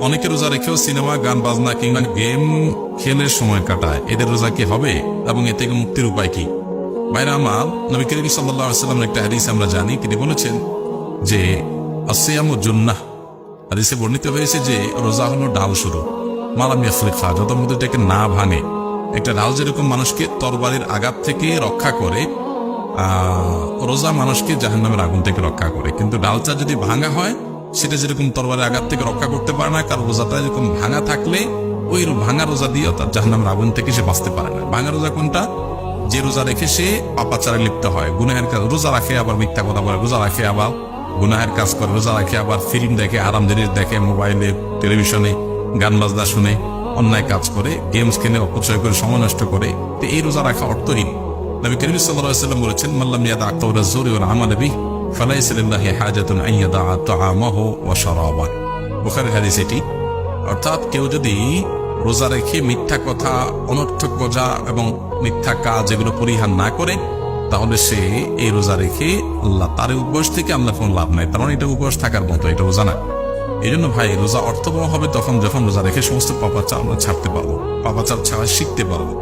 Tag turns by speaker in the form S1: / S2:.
S1: অনেকে রোজা রেখেও সিনেমা, গান, বাজনা কিংবা গেম খেলে সময় কাটায়। এদের রোজা কি হবে? এবং এ থেকে মুক্তির উপায় কি? ভাইরা আমার, নবী করিম সাল্লামের একটা হাদিস আমরা জানি। তিনি বলেছেন যে আসিয়াম জুন্নাহ। হাদিসে বর্ণিত হয়েছে যে, রোজা হলো ডাল শুরু। মালাম ইয়াফলিফা যত মধ্যে এটাকে না ভাঙে, একটা ডাল যেরকম মানুষকে তরবারির আঘাত থেকে রক্ষা করে রোজা মানুষকে জাহান্নামের আগুন থেকে রক্ষা করে। কিন্তু ডালটা যদি ভাঙা হয় সেটা যেরকম তরবারের আঘাত থেকে রক্ষা করতে পারে না কারণ রোজাটা যেরকম ভাঙা থাকলে ওই ভাঙা রোজা দিয়েও তার জাহান্নামের আগুন থেকে সে বাঁচতে পারে না। ভাঙা রোজা কোনটা? যে রোজা রেখে সে পাপাচারে লিপ্ত হয়। গুনাহের কাজ রোজা রাখে আবার মিথ্যা কথা বলে, রোজা রাখে আবার গুনাহের কাজ করে, রোজা রাখে আবার ফিল্ম দেখে আরাম জিনিস দেখে, মোবাইলে, টেলিভিশনে, গান বাজনা শুনে, অন্যায় কাজ করে, গেমস কিনে অপচয় করে সময় নষ্ট করে, তো এই রোজা রাখা অর্থহীন। নবী করিম সাল্লাল্লাহু সাল্লাম বলেছেন, মাল্লাম ইয়াদা আকাউরা জোরি ওয়াল আমাল বিহি। ফালাইসা লিল্লাহি হাজাতুন আন ইয়াদা তাআমাহু ওয়া শারাবাহ বুখারীর হাদিস এটি। অর্থাৎ কেউ যদি রোজা রেখে মিথ্যা কথা, অনর্থক কথা এবং মিথ্যা কাজ এগুলো পরিহার না করে, তাহলে সে এই রোজা রেখে আল্লাহ তার উপবাস থেকে আল্লাহ কোনো লাভ নাই। তার মানে এটা উপবাস থাকার মতো, এটা রোজা না। এই জন্য ভাই, রোজা অর্থবহ হবে তখন যখন রোজা রেখে সমস্ত পাপাচার আমরা ছাড়তে পারব। পাপাচার ছাড়া শিখতে পারব।